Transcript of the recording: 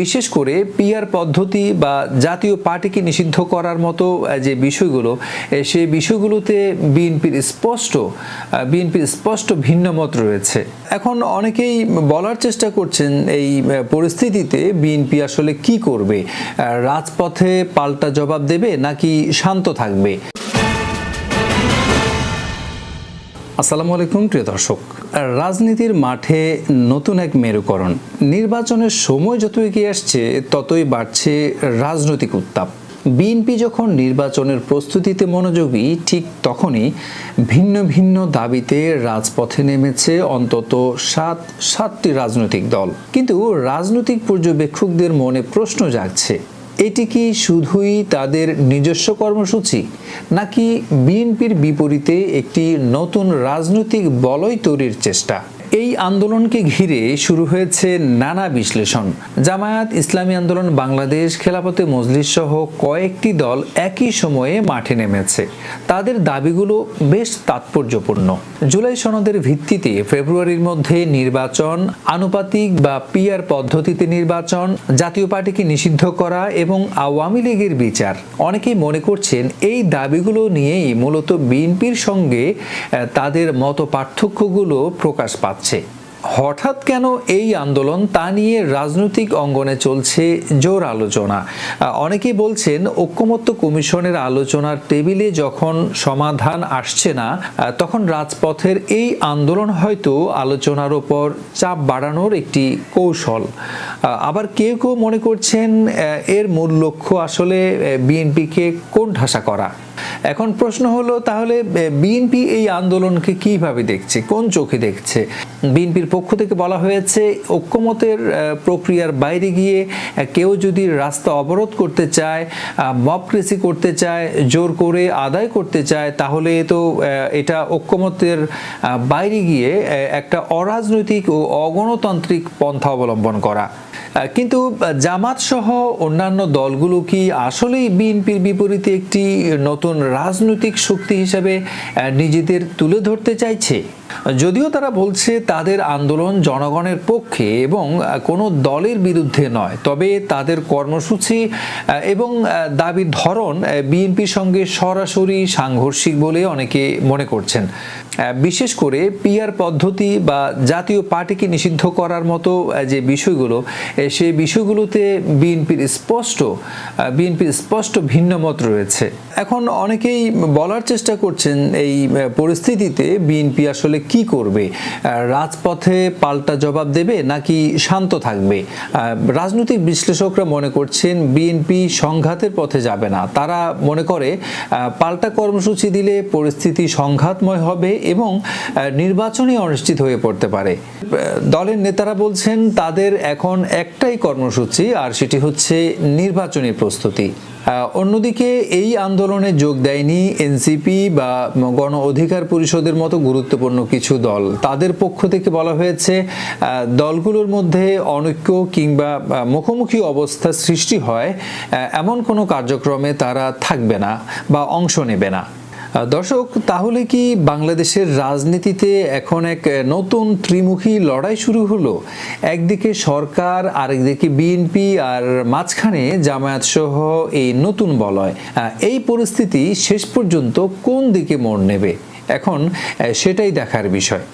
বিশেষ করে পিআর পদ্ধতি বা জাতীয় পার্টিকে নিষিদ্ধ করার মতো যে বিষয়গুলো সেই বিষয়গুলোতে বিএনপির স্পষ্ট বিএনপির স্পষ্ট ভিন্ন মত রয়েছে। এখন অনেকেই বলার চেষ্টা করছেন এই পরিস্থিতিতে বিএনপি আসলে কি করবে? রাজপথে পাল্টা জবাব দেবে নাকি শান্ত থাকবে? আসসালামু আলাইকুম, প্রিয় দর্শক। রাজনীতির মাঠে নতুন এক মেরুকরণ। নির্বাচনের সময় যত এগিয়ে আসছে, ততই বাড়ছে রাজনৈতিক উত্তাপ। বিএনপি যখন নির্বাচনের প্রস্তুতিতে মনোযোগী, ঠিক তখনই ভিন্ন ভিন্ন দাবিতে রাজপথে নেমেছে অন্তত সাত, সাতটি রাজনৈতিক দল। কিন্তু রাজনৈতিক পর্যবেক্ষকদের মনে প্রশ্ন জাগছে এটি কি শুধুই তাদের নিজস্ব কর্মসূচি, নাকি বিএনপির বিপরীতে একটি নতুন রাজনৈতিক বলয় তৈরির চেষ্টা? এই আন্দোলনকে ঘিরে শুরু হয়েছে নানা বিশ্লেষণ। জামায়াত ইসলামী আন্দোলন বাংলাদেশ খেলাপথে মজলিস সহ কয়েকটি দল একই সময়ে মাঠে নেমেছে। তাদের দাবিগুলো বেশ তাৎপর্যপূর্ণ। জুলাই সনদের ভিত্তিতে ফেব্রুয়ারির মধ্যে নির্বাচন, আনুপাতিক বা পিয়ার পদ্ধতিতে নির্বাচন, জাতীয় পার্টিকে নিষিদ্ধ করা এবং আওয়ামী লীগের বিচার। অনেকেই মনে করছেন এই দাবিগুলো নিয়েই মূলত বিএনপির সঙ্গে তাদের মত পার্থক্যগুলো প্রকাশ পাচ্ছে। হঠাৎ কেন এই আন্দোলন তা নিয়ে রাজনৈতিক অঙ্গনে চলছে জোর আলোচনা। অনেকেই বলছেন ঐক্যমত্য কমিশনের আলোচনার টেবিলে যখন সমাধান আসছে না তখন রাজপথের এই আন্দোলন হয়তো আলোচনার ওপর চাপ বাড়ানোর একটি কৌশল। আবার কেউ কেউ মনে করছেন এর মূল লক্ষ্য আসলে বিএনপিকে কোন ঠাসা করা। এখন প্রশ্ন হলো, তাহলে বিএনপি এই আন্দোলনকে কীভাবে দেখছে? কোন চোখে দেখছে? বিএনপির পক্ষ থেকে বলা হয়েছে, ঐক্যমতের প্রক্রিয়ার বাইরে গিয়ে কেউ যদি রাস্তা অবরোধ করতে চায় মবক্রেসি করতে চায়, জোর করে আদায় করতে চায়, তাহলে তো এটা ঐক্যমতের বাইরে গিয়ে একটা অরাজনৈতিক ও অগণতান্ত্রিক পন্থা অবলম্বন করা। কিন্তু জামাত সহ অন্যান্য দলগুলো কি আসলেই বিএনপির বিপরীতে একটি নতুন রাজনৈতিক শক্তি হিসেবে নিজেদের তুলে ধরতে চাইছে। যদিও তারা বলছে তাদের আন্দোলন জনগণের পক্ষে এবং কোনো দলের বিরুদ্ধে নয়। তবে তাদের কর্মসূচি এবং দাবির ধরন বিএনপির সঙ্গে সরাসরি সাংঘর্ষিক বলে অনেকে মনে করছেন। বিশেষ করে পিআর পদ্ধতি বা জাতীয় পার্টিকে নিষিদ্ধ করার মতো যে বিষয়গুলো সেই বিষয়গুলোতে বিএনপির স্পষ্ট বিএনপির স্পষ্ট ভিন্ন মত রয়েছে। এখন অনেকেই বলার চেষ্টা করছেন এই পরিস্থিতিতে বিএনপি আসলে কি করবে? রাজপথে পাল্টা জবাব দেবে নাকি শান্ত থাকবে? রাজনৈতিক বিশ্লেষকরা মনে করছেন বিএনপি সংঘাতের পথে যাবে না। তারা মনে করে পাল্টা কর্মসূচি দিলে পরিস্থিতি সংঘাতময় হবে এবং নির্বাচনই অনিশ্চিত হয়ে পড়তে পারে। দলের নেতারা বলছেন, তাদের এখন একটাই কর্মসূচি, আর সেটি হচ্ছে নির্বাচনী প্রস্তুতি। অন্যদিকে এই আন্দোলনে যোগ দেয়নি এনসিপি বা গণ অধিকার পরিষদের মতো গুরুত্বপূর্ণ কিছু দল। তাদের পক্ষ থেকে বলা হয়েছে দলগুলোর মধ্যে অনৈক্য কিংবা মুখোমুখি অবস্থা সৃষ্টি হয় এমন কোনো কার্যক্রমে তারা থাকবে না বা অংশ নেবে না। দর্শক, তাহলে কি বাংলাদেশের রাজনীতিতে এখন এক নতুন ত্রিমুখী লড়াই শুরু হলো? একদিকে সরকার, আরেকদিকে বিএনপি আর মাঝখানে জামায়াত সহ এই নতুন বলয়। এই পরিস্থিতি শেষ পর্যন্ত কোন দিকে মোড় নেবে? এখন সেটাই দেখার বিষয়।